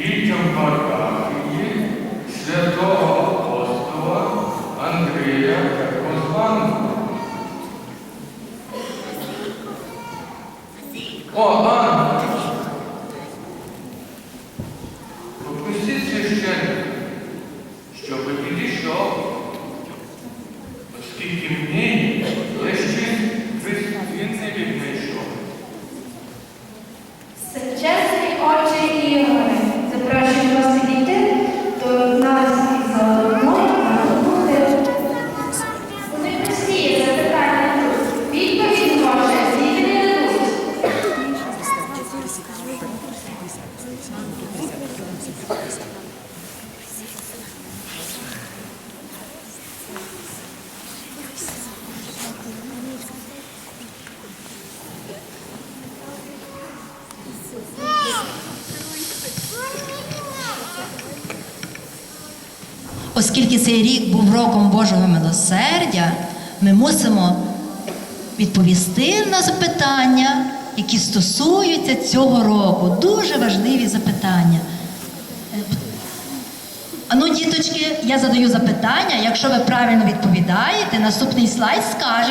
Вітям Макафії святого апостола Андрія Козванного. О, Анна! Попустіть священника, щоб підійшов, оскільки в ній є щось він не віднайшов. Очі і Оскільки цей рік був роком Божого милосердя, ми мусимо відповісти на запитання, які стосуються цього року. Дуже важливі запитання. Ану, діточки, я задаю запитання. Якщо ви правильно відповідаєте, наступний слайд скаже,